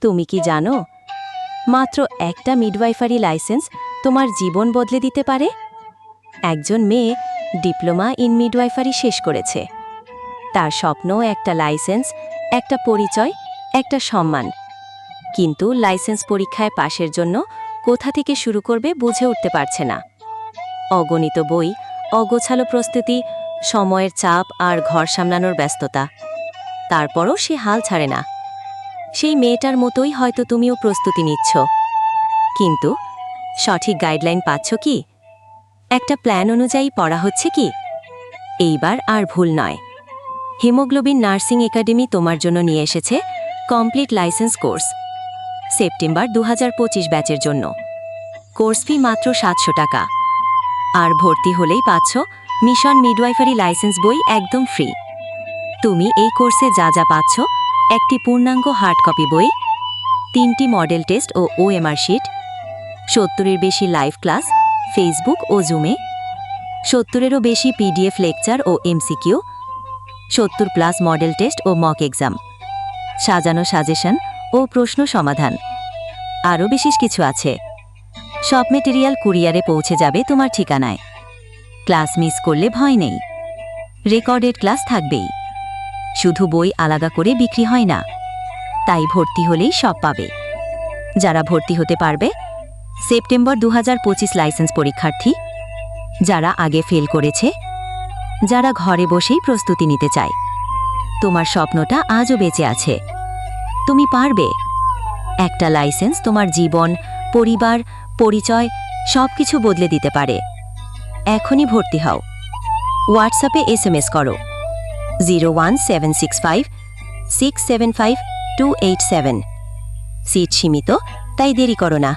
তুমি কি জানো? মাত্র একটা মিডওয়াইফারি লাইসেন্স তোমার জীবন বদলে দিতে পারে? একজন মেয়ে ডিপ্লোমা ইন মিডওয়াইফারি শেষ করেছে। তার স্বপ্ন একটা লাইসেন্স, একটা পরিচয়, একটা সম্মান। কিন্তু লাইসেন্স পরীক্ষায় পাশের জন্য কোথা থেকে শুরু করবে বুঝে উঠতে পারছে না। অগণিত বই, অগোছালো প্রস্তুতি, সময়ের চাপ আর ঘর সামলানোর ব্যস্ততা। তারপরও সে হাল ছাড়ে না। সেই মেয়েটার মতোই হয়তো তুমিও প্রস্তুতি নিচ্ছ। কিন্তু, সঠিক গাইডলাইন পাচ্ছ কি? একটা প্ল্যান অনুযায়ী পড়া হচ্ছে কি? এইবার আর ভুল নয়। হিমোগ্লোবিন নার্সিং একাডেমি তোমার জন্য নিয়ে এসেছে কমপ্লিট লাইসেন্স কোর্স, সেপ্টেম্বর দু হাজার পঁচিশ ব্যাচের জন্য। কোর্স ফি মাত্র সাতশো টাকা। আর ভর্তি হলেই পাচ্ছ মিশন মিডওয়াইফারি লাইসেন্স বই একদম ফ্রি। তুমি এই কোর্সে যা যা পাচ্ছ একটি পূর্ণাঙ্গ হার্ড কপি বই, তিনটি মডেল টেস্ট ও ওএমআর শিট সত্তরের বেশি লাইভ ক্লাস ফেসবুক ও জুমে সত্তরেরও বেশি পিডিএফ লেকচার ও এমসিকিউ সত্তর প্লাস মডেল টেস্ট ও মক এক্সাম সাজানো সাজেশন ও প্রশ্ন সমাধান। আরও বিশেষ কিছু আছে। সব মেটেরিয়াল কুরিয়ারে পৌঁছে যাবে তোমার ঠিকানায়। ক্লাস মিস করলে ভয় নেই। রেকর্ডেড ক্লাস থাকবেই। শুধু বই আলাদা করে বিক্রি হয় না। তাই ভর্তি হলেই সব পাবে। যারা ভর্তি হতে পারবে, সেপ্টেম্বর দু হাজার পঁচিশ লাইসেন্স পরীক্ষার্থী, যারা আগে ফেল করেছে, যারা ঘরে বসেই প্রস্তুতি নিতে চায়। তোমার স্বপ্নটা আজও বেঁচে আছে। তুমি পারবে। একটা লাইসেন্স তোমার জীবন, পরিবার, পরিচয় সব কিছু বদলে দিতে পারে। এখনই ভর্তি হও। হোয়াটসঅ্যাপে এস করো। Zero one seven six five, six seven five, two eight seven. Seat সীমিত, তাই দেরি করো না।